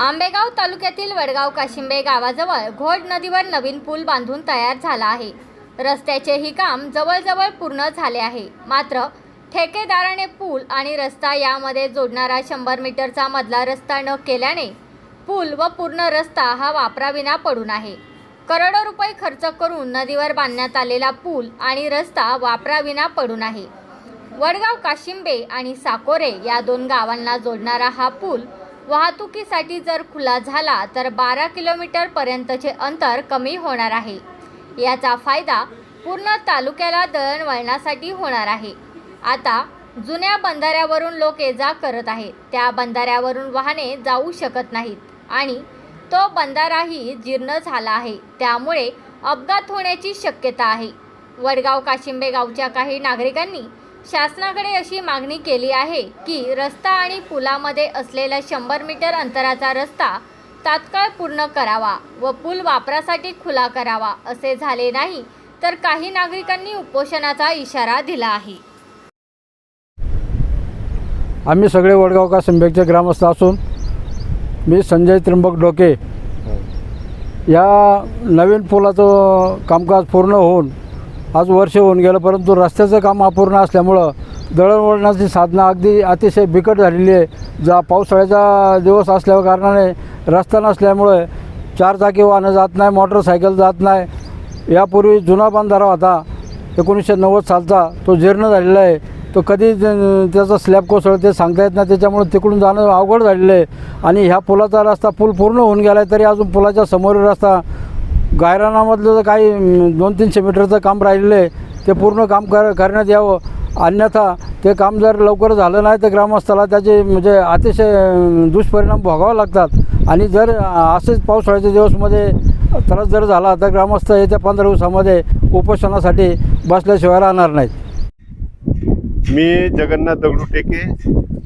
आंबेगाव तालुक्यातील वडगाव काशिंबे गावाजवळ घोड नदीवर नवीन पूल बांधून तयार झाला आहे. रस्त्याचेही काम जवळजवळ पूर्ण झाले आहे. मात्र ठेकेदाराने पूल आणि रस्ता यामध्ये जोडणारा शंभर मीटरचा मधला रस्ता न केल्याने पूल व पूर्ण रस्ता हा वापराविना पडून आहे. करोडो रुपये खर्च करून नदीवर बांधण्यात आलेला पूल आणि रस्ता वापराविना पडून आहे. वडगाव काशिंबे आणि साकोरे या दोन गावांना जोडणारा हा पूल वाहतुकीसाठी जर खुला झाला तर बारा किलोमीटर पर्यंतचे अंतर कमी होणार आहे. याचा फायदा पूर्ण तालुक्याला दळणवळणासाठी होणार आहे. आता जुन्या बंधाऱ्यावरून लोक ये जा करत आहेत. त्या बंधाऱ्यावरून वाहने जाऊ शकत नाहीत आणि तो बंधाराही जीर्ण झाला आहे. त्यामुळे अपघात होण्याची शक्यता आहे. वडगाव काशिंबे गावच्या काही नागरिकांनी शासनाकडे अशी मागणी केली आहे की रस्ता आणि पुलामध्ये असलेला शंभर मीटर अंतराचा रस्ता तात्काळ पूर्ण करावा व पूल वापरासाठी खुला करावा असे झाले नाही तर काही नागरिकांनी उपोषणाचा इशारा दिला आहे. आम्ही सगळे वडगाव का संभेगचे ग्रामस्थ असून मी संजय त्र्यंबक डोके. या नवीन पुलाचं कामकाज पूर्ण होऊन आज वर्ष होऊन गेलं परंतु रस्त्याचं काम अपूर्ण असल्यामुळं दळणवळणाची साधनं अगदी अतिशय बिकट झालेली आहे. जा पावसाळ्याचा दिवस असल्या कारणाने रस्ता नसल्यामुळे चार चाकी वाहनं जात नाही मोटरसायकल जात नाही. यापूर्वी जुना बांधारा होता एकोणीसशे नव्वद सालचा. तो जीर्ण झालेला आहे. तो कधी त्याचा स्लॅब कोसळ ते सांगता येत नाही. त्याच्यामुळे तिकडून जाणं अवघड झालेलं आहे. आणि ह्या पुलाचा रस्ता पूल पूर्ण होऊन गेला आहे तरी अजून पुलाच्या समोरील रस्ता गायरानामधलं काही दोन तीनशे मीटरचं काम राहिलेलं आहे. ते पूर्ण काम कर करण्यात यावं. अन्यथा ते काम जर लवकर झालं नाही तर ग्रामस्थाला त्याचे म्हणजे अतिशय दुष्परिणाम भोगावे लागतात. आणि जर असेच पावसाळ्याच्या दिवसमध्ये त्रास जर झाला तर ग्रामस्थ येत्या पंधरा दिवसामध्ये उपोषणासाठी बसल्याशिवाय राहणार नाहीत. मी जगन्नाथ दगडूटेके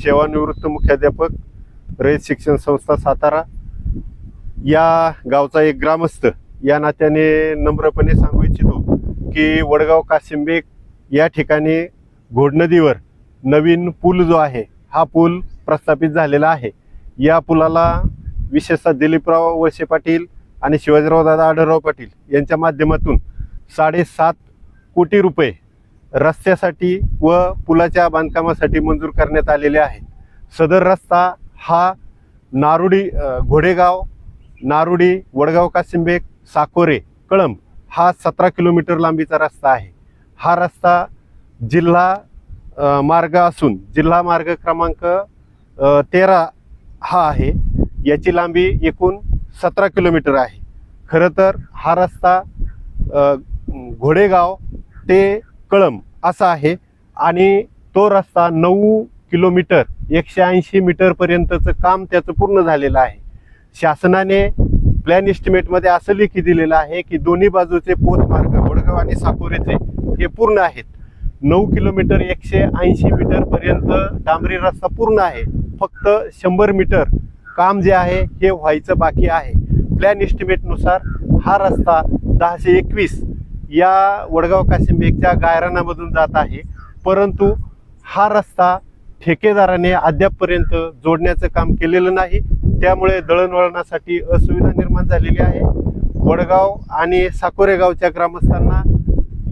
सेवानिवृत्त मुख्याध्यापक रयत शिक्षण संस्था सातारा. या गावचा एक ग्रामस्थ या नात्याने नम्रपणे सांगू इच्छितो की वडगाव काशिंबे या ठिकाणी घोडनदीवर नवीन पूल जो आहे हा पूल प्रस्थापित झालेला आहे. या पुलाला विशेषतः दिलीपराव वळसे पाटील आणि शिवाजीराव दादा आढळराव पाटील यांच्या माध्यमातून साडेसात कोटी रुपये रस्त्यासाठी व पुलाच्या बांधकामासाठी मंजूर करण्यात आलेले आहे. सदर रस्ता हा नारुडी घोडेगाव नारुडी वडगाव कासिंबेक साकोरे कळंब हा सतरा किलोमीटर लांबीचा रस्ता आहे. हा रस्ता जिल्हा मार्ग असून जिल्हा मार्ग क्रमांक तेरा हा आहे. याची लांबी एकूण सतरा किलोमीटर आहे. खरं तर हा रस्ता घोडेगाव ते कळंब असा आहे आणि तो रस्ता नऊ किलोमीटर एकशे ऐंशी मीटरपर्यंतचं काम त्याचं पूर्ण झालेलं आहे. शासनाने प्लॅन इस्टिमेटमध्ये असं लिखी दिलेलं आहे की दोन्ही बाजूचे पोचमार्ग वडगाव आणि साकोरेचे हे पूर्ण आहेत. नऊ किलोमीटर एकशे ऐंशी मीटरपर्यंत डांबरी रस्ता पूर्ण आहे. फक्त शंभर मीटर काम जे आहे हे व्हायचं बाकी आहे. प्लॅन इस्टिमेटनुसार हा रस्ता दहाशे एकवीस या वडगाव काशिंबेकच्या गायरानामधून जात आहे. परंतु हा रस्ता ठेकेदाराने अद्यापपर्यंत जोडण्याचं काम केलेलं नाही. त्यामुळे दळणवळणासाठी असुविधा निर्माण झालेली आहे. वडगाव आणि साकोरे गावच्या ग्रामस्थांना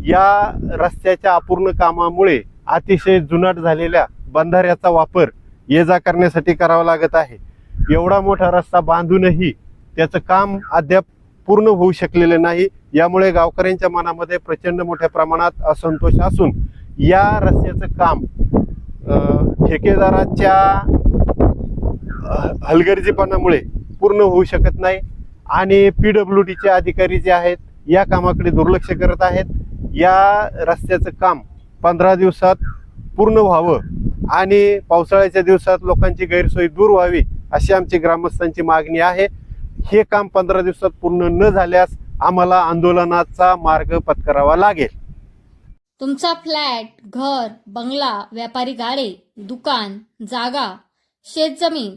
या रस्त्याच्या अपूर्ण कामामुळे अतिशय जुनाट झालेल्या बंधाऱ्याचा वापर ये जा करण्यासाठी करावा लागत आहे. एवढा मोठा रस्ता बांधूनही त्याचं काम अद्याप पूर्ण होऊ शकलेलं नाही. यामुळे गावकऱ्यांच्या मनामध्ये प्रचंड मोठ्या प्रमाणात असंतोष असून या रस्त्याचं काम ठेकेदाराच्या हलगर्जीपणामुळे पूर्ण होऊ शकत नाही. आणि पी डब्ल्यू डीचे अधिकारी जे आहेत या कामाकडे दुर्लक्ष करत आहेत. या रस्त्याचं काम पंधरा दिवसात पूर्ण व्हावं आणि पावसाळ्याच्या दिवसात लोकांची गैरसोय दूर व्हावी अशी आमची ग्रामस्थांची मागणी आहे. हे काम पंधरा दिवसात पूर्ण न झाल्यास आम्हाला आंदोलनाचा मार्ग पत्करावा लागेल. तुमचा फ्लॅट घर बंगला व्यापारी गाडे दुकान जागा शेतजमीन